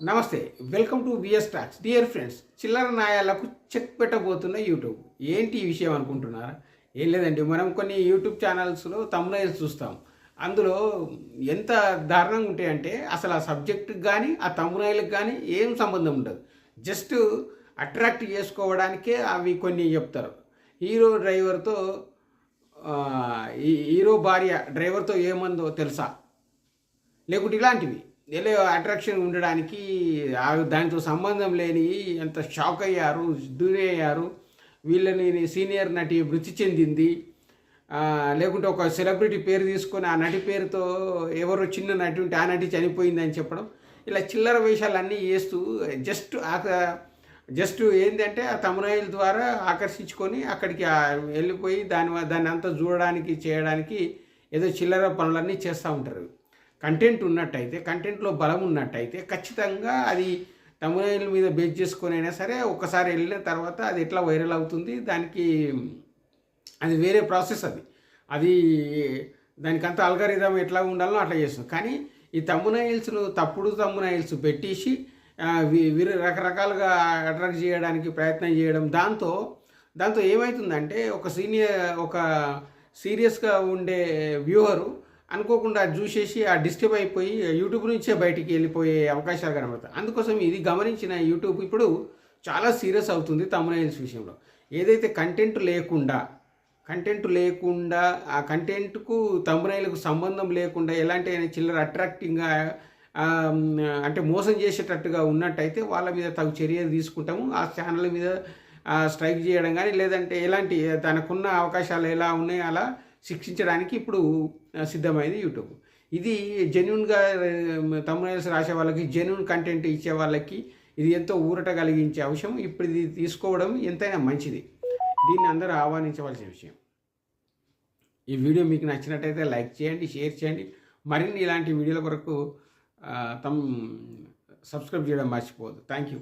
నమస్తే welcome to VS talks. Dear friends చిల్లర నాయాలకు చెక్ పెట్టబోతున్న యూట్యూబ్. ఏంటి ఈ విషయం అనుకుంటున్నారా? ఏం లేదండి మనం కొన్ని యూట్యూబ్ ఛానల్స్లో తమ్మునైల్స్ చూస్తాం. అందులో ఎంత దారుణంగా ఉంటాయంటే అసలు ఆ సబ్జెక్టుకి కానీ ఆ తమ్మునైలకు కానీ ఏం సంబంధం ఉండదు. జస్ట్ అట్రాక్ట్ చేసుకోవడానికే అవి కొన్ని చెప్తారు. హీరో డ్రైవర్తో ఈ హీరో భార్య డ్రైవర్తో ఏమందో తెలుసా? లేకుంటే ఇలాంటివి. ఎలా అట్రాక్షన్ ఉండడానికి దానితో సంబంధం లేని ఎంత షాక్ అయ్యారు దూరే అయ్యారు వీళ్ళని సీనియర్ నటి మృతి చెందింది. లేకుంటే ఒక సెలబ్రిటీ పేరు తీసుకొని ఆ నటి పేరుతో ఎవరో చిన్న నటి ఉంటే ఆ నటి చనిపోయిందని చెప్పడం. ఇలా చిల్లర వేషాలన్నీ వేస్తూ జస్ట్ జస్ట్ ఏంటంటే ఆ తమరాయిల ద్వారా ఆకర్షించుకొని అక్కడికి వెళ్ళిపోయి దాని దాన్ని అంతా చూడడానికి చేయడానికి ఏదో చిల్లర పనులన్నీ చేస్తూ ఉంటారు. కంటెంట్ ఉన్నట్టయితే కంటెంట్లో బలం ఉన్నట్టయితే ఖచ్చితంగా అది తమిళ మీద బేస్ చేసుకొని అయినా సరే ఒక్కసారి వెళ్ళిన తర్వాత అది ఎట్లా వైరల్ అవుతుంది దానికి అది వేరే ప్రాసెస్ అది. అది దానికంత అల్గారిథం ఎట్లా ఉండాలో అట్లా చేస్తుంది. కానీ ఈ తమ్మునైల్స్ను తప్పుడు తమ్మునైల్స్ పెట్టేసి వీరు రకరకాలుగా అట్రాక్ట్ చేయడానికి ప్రయత్నం చేయడం దాంతో దాంతో ఏమవుతుందంటే ఒక సీనియర్ ఒక సీరియస్గా ఉండే వ్యూహరు అనుకోకుండా అది చూసేసి ఆ డిస్టర్బ్ అయిపోయి యూట్యూబ్ నుంచే బయటికి వెళ్ళిపోయే అవకాశాలు కనబడతాయి. అందుకోసం ఇది గమనించిన యూట్యూబ్ ఇప్పుడు చాలా సీరియస్ అవుతుంది తమ్మునైల్స్ విషయంలో. ఏదైతే కంటెంట్ లేకుండా కంటెంట్ లేకుండా ఆ కంటెంట్కు తమ్మునైలకు సంబంధం లేకుండా ఎలాంటి అయినా చిల్లర అట్రాక్టింగ్గా అంటే మోసం చేసేటట్టుగా ఉన్నట్టయితే వాళ్ళ మీద తగు చర్యలు తీసుకుంటాము. ఆ ఛానల్ మీద స్ట్రైక్ చేయడం కానీ లేదంటే ఎలాంటి తనకున్న అవకాశాలు ఎలా ఉన్నాయో అలా శిక్షించడానికి ఇప్పుడు సిద్ధమైంది యూట్యూబ్. ఇది జెన్యున్గా తమ్మునైల్స్ రాసే వాళ్ళకి జెన్యున్ కంటెంట్ ఇచ్చే వాళ్ళకి ఇది ఎంతో ఊరట కలిగించే అంశం. ఇప్పుడు ఇది తీసుకోవడం ఎంతైనా మంచిది. దీన్ని అందరూ ఆహ్వానించవలసిన విషయం. ఈ వీడియో మీకు నచ్చినట్టయితే లైక్ చేయండి షేర్ చేయండి. మరిన్ని ఇలాంటి వీడియోల కొరకు ఆ, తమ్ సబ్స్క్రైబ్ చేయడం మర్చిపోవద్దు. Thank you.